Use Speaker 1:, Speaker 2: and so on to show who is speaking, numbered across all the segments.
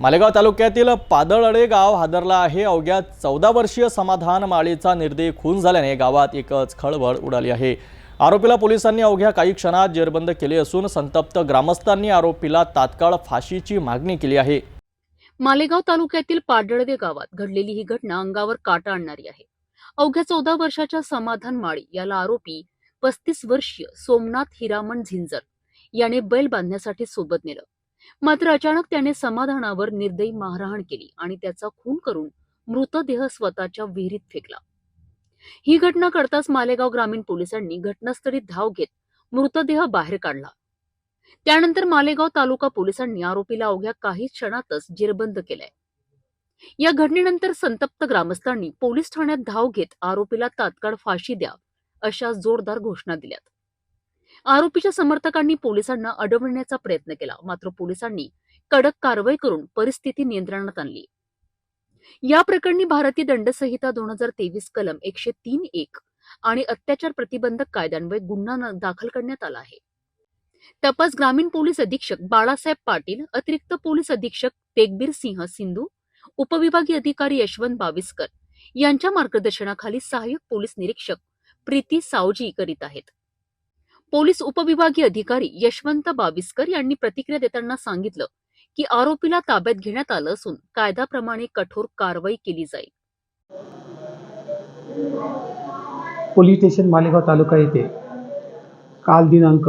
Speaker 1: मालेगाव तालुक्यातील पादळडे गाव हादरला आहे. अवघ्या चौदा वर्षीय समाधान माळीचा निर्दयी खून झाल्याने गावात एकच खळबळ उडाली आहे. आरोपीला पोलिसांनी अवघ्या काही क्षणात जेरबंद केले असून संतप्त ग्रामस्थांनी आरोपीला तात्काळ फाशीची मागणी केली आहे.
Speaker 2: मालेगाव तालुक्यातील पाडळदे गावात घडलेली ही घटना अंगावर काटा आणणारी आहे. अवघ्या चौदा वर्षाच्या समाधान माळी याला आरोपी पस्तीस वर्षीय सोमनाथ हिरामण झिंजर याने बैल बांधण्यासाठी सोबत नेलं. मात्र अचानक त्याने समाधानावर निर्दयी मारहाण केली आणि त्याचा खून करून मृतदेह स्वतःच्या विहिरीत फेकला. ही घटना कळताच मालेगाव ग्रामीण पोलिसांनी घटनास्थळी धाव घेत मृतदेह बाहेर काढला. त्यानंतर मालेगाव तालुका पोलिसांनी आरोपीला अवघ्या काही क्षणातच जेरबंद केलाय. या घटनेनंतर संतप्त ग्रामस्थांनी पोलीस ठाण्यात धाव घेत आरोपीला तात्काळ फाशी द्या अशा जोरदार घोषणा दिल्यात. आरोपीच्या समर्थकांनी पोलिसांना अडवण्याचा प्रयत्न केला. मात्र पोलिसांनी कडक कारवाई करून परिस्थिती नियंत्रणात आणली. या प्रकरणी भारतीय दंडसंहिता दोन हजार तेवीस कलम एकशे तीन एक आणि अत्याचार प्रतिबंधक कायद्यान्वये गुन्हा दाखल करण्यात आला आहे. तपास ग्रामीण पोलीस अधीक्षक बाळासाहेब पाटील अतिरिक्त पोलीस अधीक्षक तेगबीर सिंह सिंधू उपविभागीय अधिकारी यशवंत बाविस्कर यांच्या मार्गदर्शनाखाली सहाय्यक पोलीस निरीक्षक प्रीती सावजी करीत आहेत. पोलीस उपविभागीय अधिकारी यशवंत बाविस्कर यांनी प्रतिक्रिया देताना सांगितलं की आरोपीला ताब्यात घेण्यात आलं असून कायद्याप्रमाणे कठोर कारवाई केली जाईल.
Speaker 3: पोलीस स्टेशन मालेगाव तालुका येथे काल दिनांक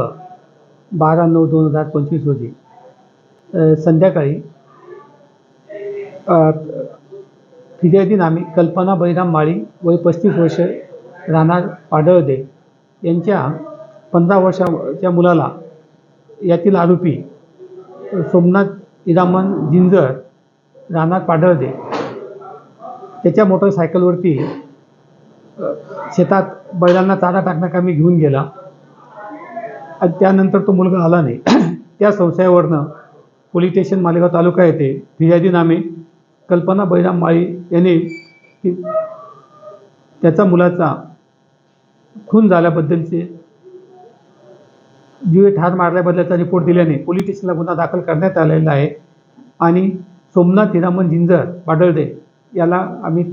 Speaker 3: बारा नऊ दोन हजार पंचवीस रोजी संध्याकाळी फिर्यादी नामी कल्पना बळीराम माळी वय पस्तीस वर्ष राहणार पाडळदे यांच्या पंधरा वर्षाच्या मुलाला यातील आरोपी सोमनाथ इरामन जिंजर राहणार पाडळदे त्याच्या मोटरसायकलवरती शेतात बैलांना चारा टाकण्याकामी घेऊन गेला. आणि त्यानंतर तो मुलगा आला नाही. त्या संशयावरनं पोलीस स्टेशन मालेगाव तालुका येथे फिर्यादी नामे कल्पना बैराम माळी याने त्याचा मुलाचा खून झाल्याबद्दलचे जीवे ठार मारल्याबद्दलचा रिपोर्ट दिल्याने पोलीस स्टेशनला गुन्हा दाखल करण्यात आलेला आहे. आणि सोमनाथ हिरामन जिंजर पाडळदे याला आम्ही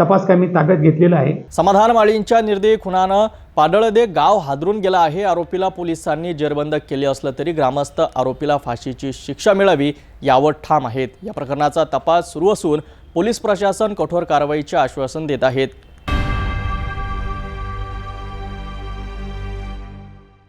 Speaker 3: तपास कामी ताब्यात घेतलेला आहे.
Speaker 1: समाधान माळींच्या निर्दयी खुनानं पाडळदे गाव हादरून गेला आहे. आरोपीला पोलिसांनी जेरबंद केले असलं तरी ग्रामस्थ आरोपीला फाशीची शिक्षा मिळावी यावर ठाम आहेत. या प्रकरणाचा तपास सुरू असून पोलीस प्रशासन कठोर कारवाईचे आश्वासन देत आहेत.